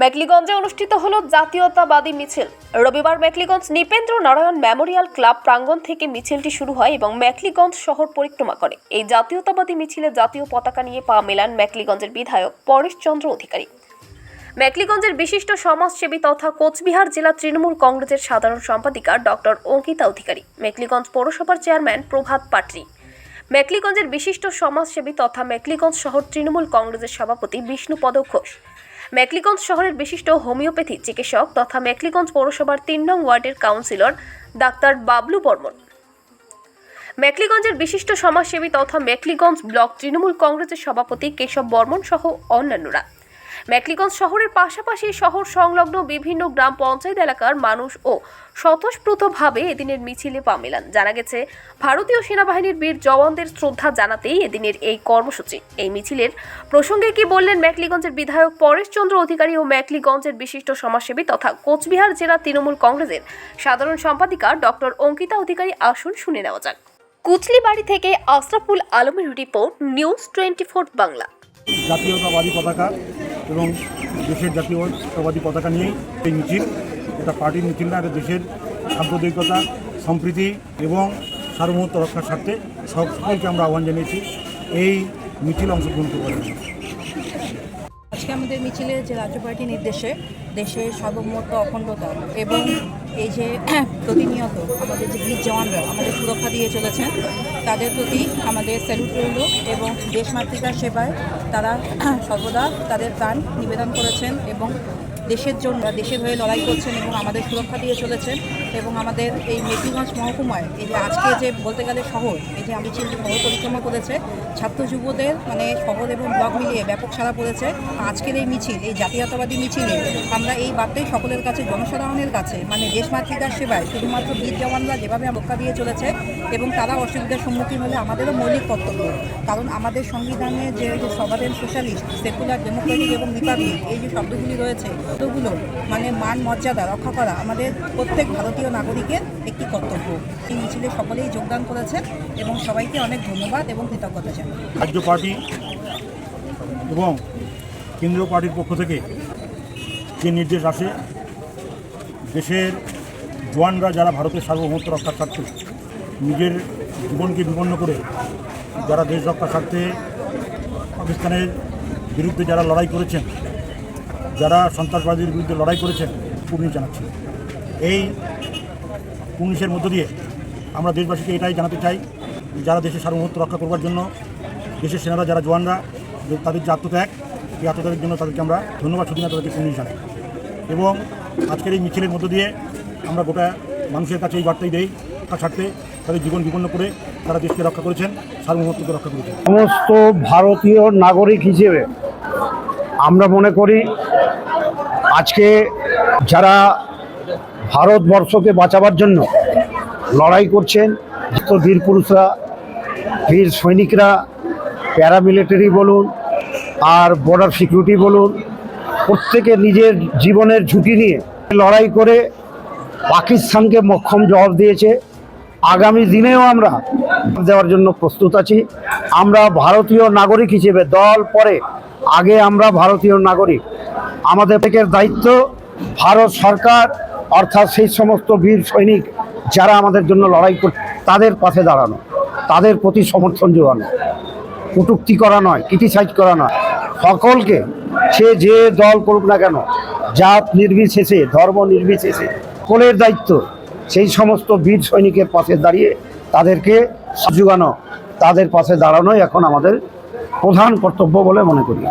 মেকলিগঞ্জে অনুষ্ঠিত হল জাতীয়তাবাদী মিছিল। রবিবার মেকলিগঞ্জ নৃপেন্দ্র নারায়ণ মেমোরিয়াল ক্লাব প্রাঙ্গণ থেকে মিছিলটি শুরু হয় এবং মেকলিগঞ্জ শহর পরিক্রমা করে। এই জাতীয়তাবাদী মিছিলে জাতীয় পতাকা নিয়ে পা মেলান মেকলিগঞ্জের বিধায়ক পরেশচন্দ্র অধিকারী। মেকলিগঞ্জের বিশিষ্ট সমাজসেবী তথা কোচবিহার জেলা তৃণমূল কংগ্রেসের সাধারণ সম্পাদিকা ডক্টর অঙ্কিতা অধিকারী, মেকলিগঞ্জ পৌরসভার চেয়ারম্যান প্রভাত পাটরি। মেকলিগঞ্জের বিশিষ্ট সমাজসেবী তথা মেকলিগঞ্জ শহর তৃণমূল কংগ্রেসের সভাপতি বিষ্ণুপদ ঘোষ। মেকলিগঞ্জ শহরের বিশিষ্ট হোমিওপ্যাথি চিকিৎসক তথা মেকলিগঞ্জ পৌরসভার তিন নং ওয়ার্ডের কাউন্সিলর ডাক্তার বাবলু বর্মন। মেকলিগঞ্জের বিশিষ্ট সমাজসেবী তথা মেকলিগঞ্জ ব্লক তৃণমূল কংগ্রেসের সভাপতি কেশব বর্মন সহ অন্যান্যরা। মেকলিগঞ্জ শহরের পাশাপাশি শহর সংলগ্ন বিভিন্ন গ্রাম পঞ্চায়েত এলাকার মানুষ ও স্বতঃস্ফূর্তভাবে এদিনের মিছিলে পা মেলান। জানা গেছে, ভারতীয় সেনাবাহিনীর বীর জওয়ানদের শ্রদ্ধা জানাতেই এদিনের এই কর্মসূচি। এই মিছিলের প্রসঙ্গে কি বললেন মেকলিগঞ্জের বিধায়ক পরেশ চন্দ্র অধিকারী ও মেকলিগঞ্জের বিশিষ্ট সমাজসেবী তথা কোচবিহার জেলা তৃণমূল কংগ্রেসের সাধারণ সম্পাদিকা ডক্টর অঙ্কিতা অধিকারী আসুন শুনে নেওয়া যাক। কুচলিবাড়ি থেকে আশরাফুল আলমের রিপোর্ট, নিউজ টোয়েন্টি বাংলা। জাতীয়তাবাদী পতাকা এবং দেশের জাতীয়তাবাদী পতাকা নিয়েই এই মিছিল, এটা পার্টির মিছিল না, এটা দেশের সাম্প্রদায়িকতা, সম্প্রীতি এবং সার্বভৌমত্ব রক্ষার স্বার্থে সব সকলকে আমরা আহ্বান জানিয়েছি, এই মিছিল অংশগ্রহণ জন্য আজকে আমাদের মিছিলে যে রাজ্য পার্টির নির্দেশে দেশের সার্বভৌমত্ব অখণ্ডতা এবং এই যে প্রতিনিয়ত আমাদের যে বীর জওয়ানরা আমাদের সুরক্ষা দিয়ে চলেছেন, তাদের প্রতি আমাদের স্যালুট রইল এবং দেশমাতৃকার সেবায় তারা সর্বদা তাদের প্রাণ নিবেদন করেছেন এবং দেশের জন্য, দেশের হয়ে লড়াই করছেন এবং আমাদের সুরক্ষা দিয়ে চলেছেন এবং আমাদের এই মেদিনীগঞ্জ মহকুমায়, এই যে আজকে যে বলতে গেলে শহর, এই যে আমি যে শহর পরিক্রমা করেছে, ছাত্র যুবদের মানে শহর এবং ব্লক মিলিয়ে ব্যাপক সারা পড়েছে। আজকের এই মিছিল, এই জাতীয়তাবাদী মিছিলে, আমরা এই বার্তাই সকলের কাছে, জনসাধারণের কাছে মানে দেশমাতৃকার সেবায়, শুধুমাত্র বীর জওয়ানরা যেভাবে রক্ষা দিয়ে চলেছে এবং তারা অসুবিধার সম্মুখীন হলে আমাদেরও মৌলিক কর্তব্য। কারণ আমাদের সংবিধানে যে সবারেন সোশ্যালিস্ট, সেকুলার, ডেমোক্রেটিক এবং রিপাবলিক, এই যে শব্দগুলি রয়েছে শব্দগুলো মানে মান মর্যাদা রক্ষা করা আমাদের প্রত্যেক ভারতীয় নাগরিকের একটি কর্তব্য। এই মিছিলে সকলেই যোগদান করেছেন এবং সবাইকে অনেক ধন্যবাদ এবং কৃতজ্ঞতা জানাই। রাজ্য পার্টি এবং কেন্দ্রীয় পার্টির পক্ষ থেকে যে নির্দেশ আসে, দেশের জওয়ানরা যারা ভারতের সার্বভৌমত্ব রক্ষার স্বার্থে নিজের জীবনকে বিপন্ন করে, যারা দেশ রক্ষার স্বার্থে পাকিস্তানের বিরুদ্ধে যারা লড়াই করেছেন যারা সন্ত্রাসবাদীর বিরুদ্ধে লড়াই করেছেন কুর্নিশ জানাচ্ছি। এই কুর্নিশের মধ্য দিয়ে আমরা দেশবাসীকে এটাই জানাতে চাই যারা দেশের সার্বভৌমত্ব রক্ষা করবার জন্য, দেশের সেনারা যারা জওয়ানরা তাদের যে আত্মত্যাগ, এই আত্মত্যাগের জন্য তাদেরকে আমরা ধন্যবাদ শুধু না তাদেরকে কুর্নিশ জানাই। এবং আজকের এই মিছিলের মধ্য দিয়ে আমরা গোটা মানুষের কাছে এই বার্তাই দেই, তা ছাড়তে তাদের জীবন বিপন্ন করে তারা দেশকে রক্ষা করেছেন, সার্বভৌমত্বকে রক্ষা করেছেন। সমস্ত ভারতীয় নাগরিক হিসেবে আমরা মনে করি আজকে যারা ভারতবর্ষকে বাঁচাবার জন্য লড়াই করছেন যত বীর পুরুষরা, বীর সৈনিকরা প্যারামিলিটারি বলুন আর বর্ডার সিকিউরিটি বলুন, প্রত্যেকে নিজের জীবনের ঝুঁকি নিয়ে লড়াই করে পাকিস্তানকে মক্ষম জবাব দিয়েছে। আগামী দিনেও আমরা দেওয়ার জন্য প্রস্তুত আছি। আমরা ভারতীয় নাগরিক হিসেবে দল পরে আগে আমরা ভারতীয় নাগরিক। আমাদের থেকে দায়িত্ব ভারত সরকার, অর্থাৎ সেই সমস্ত বীর সৈনিক যারা আমাদের জন্য লড়াই করে তাদের পাশে দাঁড়ানো, তাদের প্রতি সমর্থন জোগানো কটুক্তি করা নয়, ক্রিটিসাইজ করা নয়। সকলকে, সে যে দল করুক না কেন, জাত নির্বিশেষে, ধর্ম নির্বিশেষে, সকলের দায়িত্ব সেই সমস্ত বীর সৈনিকের পাশে দাঁড়িয়ে তাদেরকে যোগানো, তাদের পাশে দাঁড়ানোই এখন আমাদের প্রধান কর্তব্য বলে মনে করি।